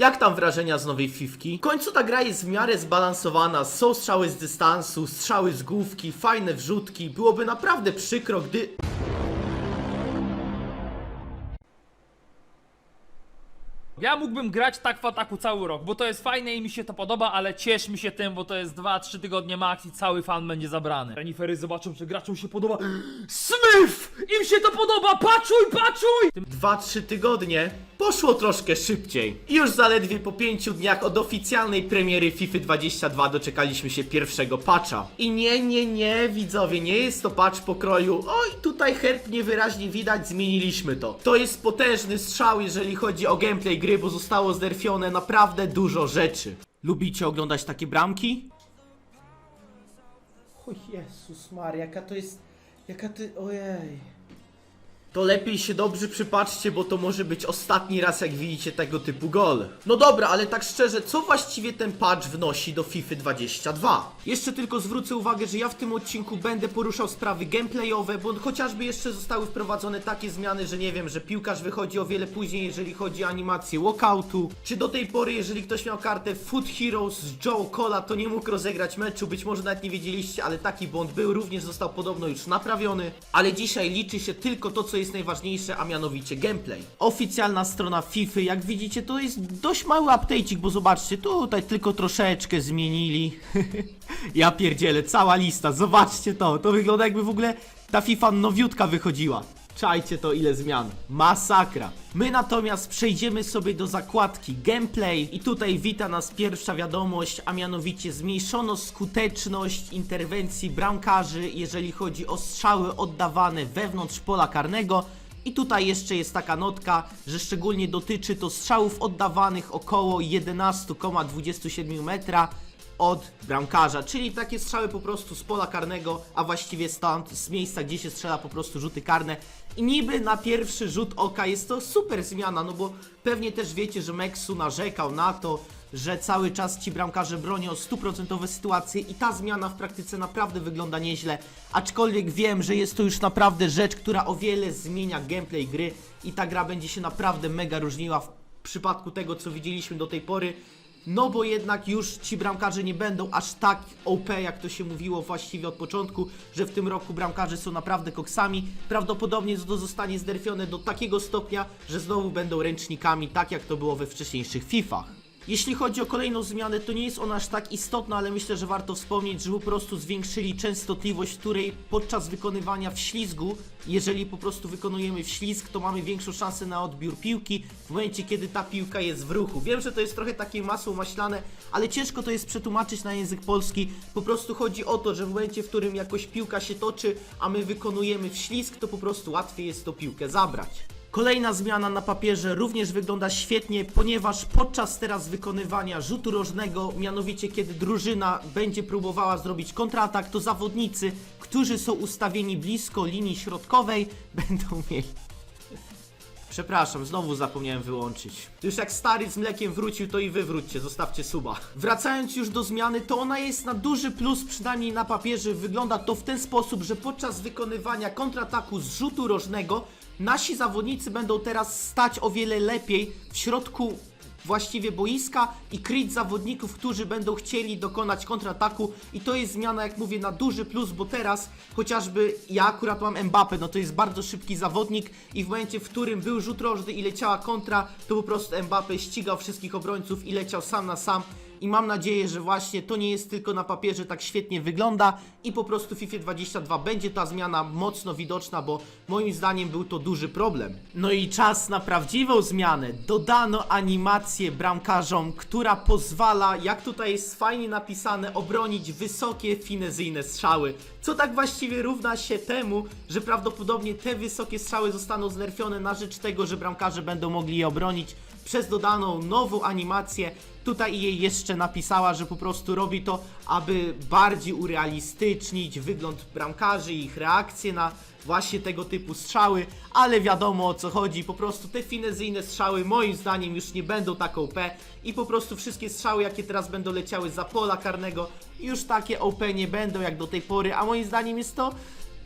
Jak tam wrażenia z nowej fifki? W końcu ta gra jest w miarę zbalansowana, są strzały z dystansu, strzały z główki, fajne wrzutki. Byłoby naprawdę przykro, gdy... Ja mógłbym grać tak w ataku cały rok, bo to jest fajne i mi się to podoba, ale cieszmy się tym, bo to jest 2-3 tygodnie max i cały fan będzie zabrany. Renifery zobaczą, że graczom się podoba. Smith! Im się to podoba! Paczuj, paczuj! Tym 2-3 tygodnie poszło troszkę szybciej. I już zaledwie po 5 dniach od oficjalnej premiery FIFA 22 doczekaliśmy się pierwszego patcha. I nie, nie, nie, widzowie, nie jest to patch pokroju. Oj, tutaj chętnie wyraźnie widać, zmieniliśmy to. To jest potężny strzał, jeżeli chodzi o gameplay gry, bo zostało znerfione naprawdę dużo rzeczy. Lubicie oglądać takie bramki? O Jezus Maria, jaka to jest... Jaka ty... Ojej... To lepiej się dobrze przypatrzcie, bo to może być ostatni raz, jak widzicie tego typu gol. No dobra, ale tak szczerze, co właściwie ten patch wnosi do FIFA 22? Jeszcze tylko zwrócę uwagę, że ja w tym odcinku będę poruszał sprawy gameplayowe, bo chociażby jeszcze zostały wprowadzone takie zmiany, że nie wiem, że piłkarz wychodzi o wiele później, jeżeli chodzi o animację walkoutu. Czy do tej pory, jeżeli ktoś miał kartę Foot Heroes z Joe Cola, to nie mógł rozegrać meczu, być może nawet nie wiedzieliście, ale taki błąd był, również został podobno już naprawiony. Ale dzisiaj liczy się tylko to, co jest najważniejsze, a mianowicie gameplay. Oficjalna strona FIFA, jak widzicie, to jest dość mały update'ik, bo zobaczcie, tutaj tylko troszeczkę zmienili. ja pierdzielę, cała lista, zobaczcie to, to wygląda jakby w ogóle ta FIFA nowiutka wychodziła. Czajcie to ile zmian. Masakra. My natomiast przejdziemy sobie do zakładki gameplay i tutaj wita nas pierwsza wiadomość, a mianowicie zmniejszono skuteczność interwencji bramkarzy, jeżeli chodzi o strzały oddawane wewnątrz pola karnego. I tutaj jeszcze jest taka notka, że szczególnie dotyczy to strzałów oddawanych około 11,27 metra od bramkarza, czyli takie strzały po prostu z pola karnego, a właściwie stąd, z miejsca, gdzie się strzela po prostu rzuty karne. I niby na pierwszy rzut oka jest to super zmiana, no bo pewnie też wiecie, że Meksu narzekał na to, że cały czas ci bramkarze bronią stuprocentowe sytuacje i ta zmiana w praktyce naprawdę wygląda nieźle, aczkolwiek wiem, że jest to już naprawdę rzecz, która o wiele zmienia gameplay gry i ta gra będzie się naprawdę mega różniła w przypadku tego, co widzieliśmy do tej pory. No bo jednak już ci bramkarze nie będą aż tak OP, jak to się mówiło właściwie od początku, że w tym roku bramkarze są naprawdę koksami. Prawdopodobnie to zostanie zderfione do takiego stopnia, że znowu będą ręcznikami, tak jak to było we wcześniejszych FIFach. Jeśli chodzi o kolejną zmianę, to nie jest ona aż tak istotna, ale myślę, że warto wspomnieć, że po prostu zwiększyli częstotliwość, w której podczas wykonywania wślizgu, jeżeli po prostu wykonujemy wślizg, to mamy większą szansę na odbiór piłki w momencie, kiedy ta piłka jest w ruchu. Wiem, że to jest trochę takie masło maślane, ale ciężko to jest przetłumaczyć na język polski. Po prostu chodzi o to, że w momencie, w którym jakoś piłka się toczy, a my wykonujemy wślizg, to po prostu łatwiej jest tą piłkę zabrać. Kolejna zmiana na papierze również wygląda świetnie, ponieważ podczas teraz wykonywania rzutu rożnego, mianowicie kiedy drużyna będzie próbowała zrobić kontratak, to zawodnicy, którzy są ustawieni blisko linii środkowej, będą mieli. Przepraszam, znowu zapomniałem wyłączyć. Już jak stary z mlekiem wrócił, to i wy wróćcie, zostawcie suba. Wracając już do zmiany, to ona jest na duży plus, przynajmniej na papierze. Wygląda to w ten sposób, że podczas wykonywania kontrataku z rzutu rożnego, nasi zawodnicy będą teraz stać o wiele lepiej w środku właściwie boiska i kryć zawodników, którzy będą chcieli dokonać kontrataku. I to jest zmiana, jak mówię, na duży plus, bo teraz chociażby ja akurat mam Mbappé, no to jest bardzo szybki zawodnik i w momencie, w którym był rzut rożny i leciała kontra, to po prostu Mbappé ścigał wszystkich obrońców i leciał sam na sam i mam nadzieję, że właśnie to nie jest tylko na papierze tak świetnie wygląda i po prostu w FIFA 22 będzie ta zmiana mocno widoczna, bo moim zdaniem był to duży problem. No i czas na prawdziwą zmianę. Dodano animację bramkarzom, która pozwala, jak tutaj jest fajnie napisane, obronić wysokie finezyjne strzały. Co tak właściwie równa się temu, że prawdopodobnie te wysokie strzały zostaną znerfione na rzecz tego, że bramkarze będą mogli je obronić przez dodaną nową animację. Tutaj jej jeszcze napisała, że po prostu robi to, aby bardziej urealistycznić wygląd bramkarzy i ich reakcje na właśnie tego typu strzały, ale wiadomo o co chodzi, po prostu te finezyjne strzały moim zdaniem już nie będą tak OP i po prostu wszystkie strzały jakie teraz będą leciały za pola karnego już takie OP nie będą jak do tej pory, a moim zdaniem jest to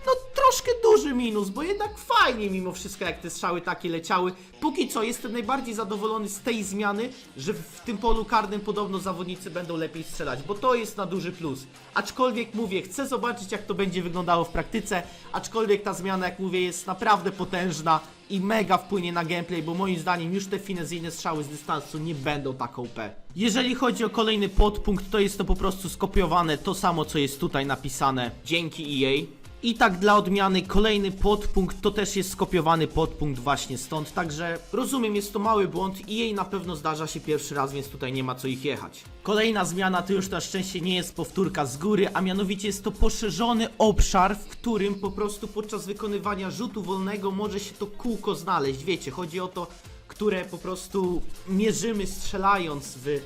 no troszkę duży minus, bo jednak fajnie mimo wszystko jak te strzały takie leciały. Póki co jestem najbardziej zadowolony z tej zmiany, że w tym polu karnym podobno zawodnicy będą lepiej strzelać, bo to jest na duży plus. Aczkolwiek mówię, chcę zobaczyć jak to będzie wyglądało w praktyce, aczkolwiek ta zmiana jak mówię jest naprawdę potężna i mega wpłynie na gameplay, bo moim zdaniem już te finezyjne strzały z dystansu nie będą tak OP. Jeżeli chodzi o kolejny podpunkt, to jest to po prostu skopiowane to samo co jest tutaj napisane dzięki EA. I tak dla odmiany kolejny podpunkt to też jest skopiowany podpunkt właśnie stąd, także rozumiem jest to mały błąd i jej na pewno zdarza się pierwszy raz, więc tutaj nie ma co ich jechać. Kolejna zmiana to już na szczęście nie jest powtórka z góry, a mianowicie jest to poszerzony obszar, w którym po prostu podczas wykonywania rzutu wolnego może się to kółko znaleźć, wiecie, chodzi o to, które po prostu mierzymy strzelając w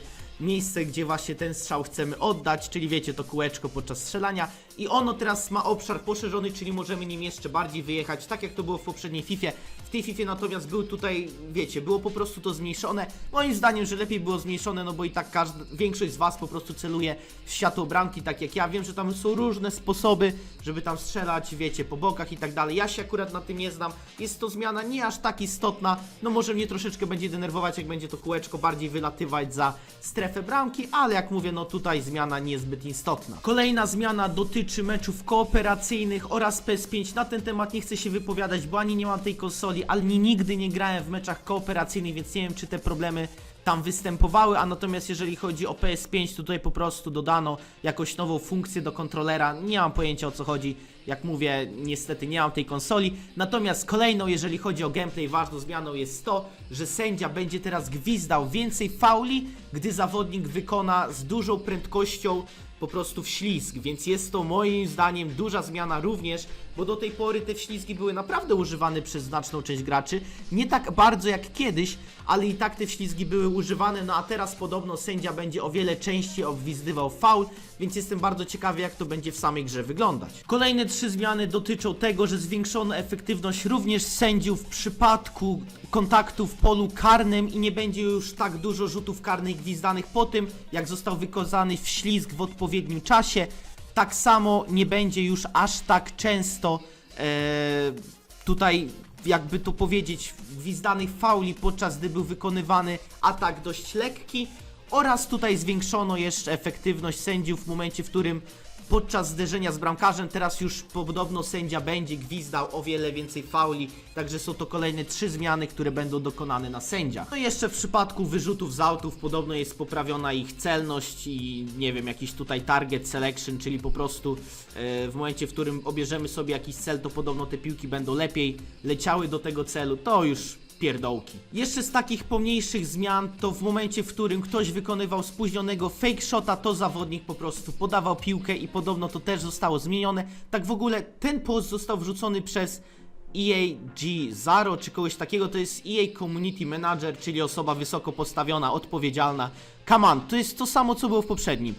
miejsce, gdzie właśnie ten strzał chcemy oddać, czyli wiecie, to kółeczko podczas strzelania i ono teraz ma obszar poszerzony, czyli możemy nim jeszcze bardziej wyjechać, tak jak to było w poprzedniej FIFA. W tej FIFA natomiast był tutaj, wiecie, było po prostu to zmniejszone. Moim zdaniem, że lepiej było zmniejszone, no bo i tak każda, większość z Was po prostu celuje w światło bramki, tak jak ja. Wiem, że tam są różne sposoby, żeby tam strzelać, wiecie, po bokach i tak dalej. Ja się akurat na tym nie znam. Jest to zmiana nie aż tak istotna, no może mnie troszeczkę będzie denerwować, jak będzie to kółeczko bardziej wylatywać za strefę bramki, ale jak mówię, no tutaj zmiana niezbyt istotna. Kolejna zmiana dotyczy meczów kooperacyjnych oraz PS5. Na ten temat nie chcę się wypowiadać, bo ani nie mam tej konsoli, ani nigdy nie grałem w meczach kooperacyjnych, więc nie wiem, czy te problemy tam występowały, a natomiast jeżeli chodzi o PS5, to tutaj po prostu dodano jakąś nową funkcję do kontrolera. Nie mam pojęcia o co chodzi. Jak mówię, niestety nie mam tej konsoli. Natomiast kolejną, jeżeli chodzi o gameplay, ważną zmianą jest to, że sędzia będzie teraz gwizdał więcej fauli, gdy zawodnik wykona z dużą prędkością po prostu wślizg, więc jest to moim zdaniem duża zmiana również, bo do tej pory te wślizgi były naprawdę używane przez znaczną część graczy, nie tak bardzo jak kiedyś, ale i tak te wślizgi były używane, no a teraz podobno sędzia będzie o wiele częściej obwizdywał faul, więc jestem bardzo ciekawy jak to będzie w samej grze wyglądać. Kolejne trzy zmiany dotyczą tego, że zwiększono efektywność również sędziów w przypadku kontaktu w polu karnym i nie będzie już tak dużo rzutów karnych gwizdanych po tym, jak został wykonany wślizg w odpowiednim czasie. Tak samo nie będzie już aż tak często e, tutaj, jakby to powiedzieć, gwizdanych fauli, podczas gdy był wykonywany atak dość lekki. Oraz tutaj zwiększono jeszcze efektywność sędziów w momencie, w którym podczas zderzenia z bramkarzem teraz już podobno sędzia będzie gwizdał o wiele więcej fauli, także są to kolejne trzy zmiany, które będą dokonane na sędziach. No i jeszcze w przypadku wyrzutów z autów podobno jest poprawiona ich celność i nie wiem, jakiś tutaj target selection, czyli po prostu e, w momencie, w którym obierzemy sobie jakiś cel, to podobno te piłki będą lepiej leciały do tego celu, to już pierdołki. Jeszcze z takich pomniejszych zmian to w momencie, w którym ktoś wykonywał spóźnionego fake shota, to zawodnik po prostu podawał piłkę i podobno to też zostało zmienione. Tak w ogóle ten post został wrzucony przez EA G Zaro czy kogoś takiego, to jest EA Community Manager, czyli osoba wysoko postawiona, odpowiedzialna. Come on, to jest to samo co było w poprzednim.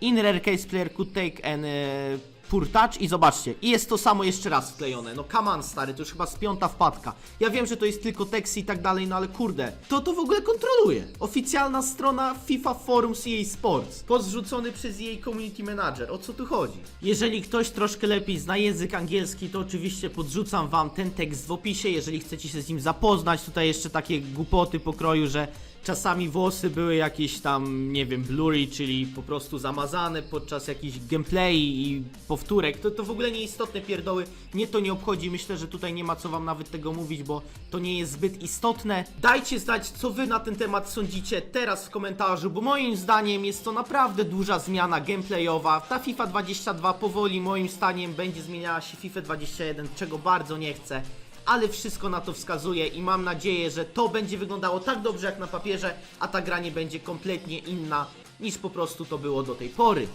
In rare case player could take an e, touch i zobaczcie, i jest to samo jeszcze raz wklejone. No on stary, to już chyba z piąta wpadka. Ja wiem, że to jest tylko tekst i tak dalej, no ale kurde, to to w ogóle kontroluje. Oficjalna strona FIFA Forums EA Sports. Pozrzucony przez EA Community Manager. O co tu chodzi? Jeżeli ktoś troszkę lepiej zna język angielski, to oczywiście podrzucam wam ten tekst w opisie, jeżeli chcecie się z nim zapoznać. Tutaj jeszcze takie głupoty pokroju, że czasami włosy były jakieś tam, nie wiem, blurry, czyli po prostu zamazane podczas jakichś gameplay i powtórek. To, to w ogóle nieistotne pierdoły. Mnie to nie obchodzi. Myślę, że tutaj nie ma co wam nawet tego mówić, bo to nie jest zbyt istotne. Dajcie znać, co wy na ten temat sądzicie teraz w komentarzu, bo moim zdaniem jest to naprawdę duża zmiana gameplayowa. Ta FIFA 22 powoli moim zdaniem będzie zmieniała się FIFA 21, czego bardzo nie chcę ale wszystko na to wskazuje i mam nadzieję, że to będzie wyglądało tak dobrze jak na papierze, a ta gra nie będzie kompletnie inna niż po prostu to było do tej pory.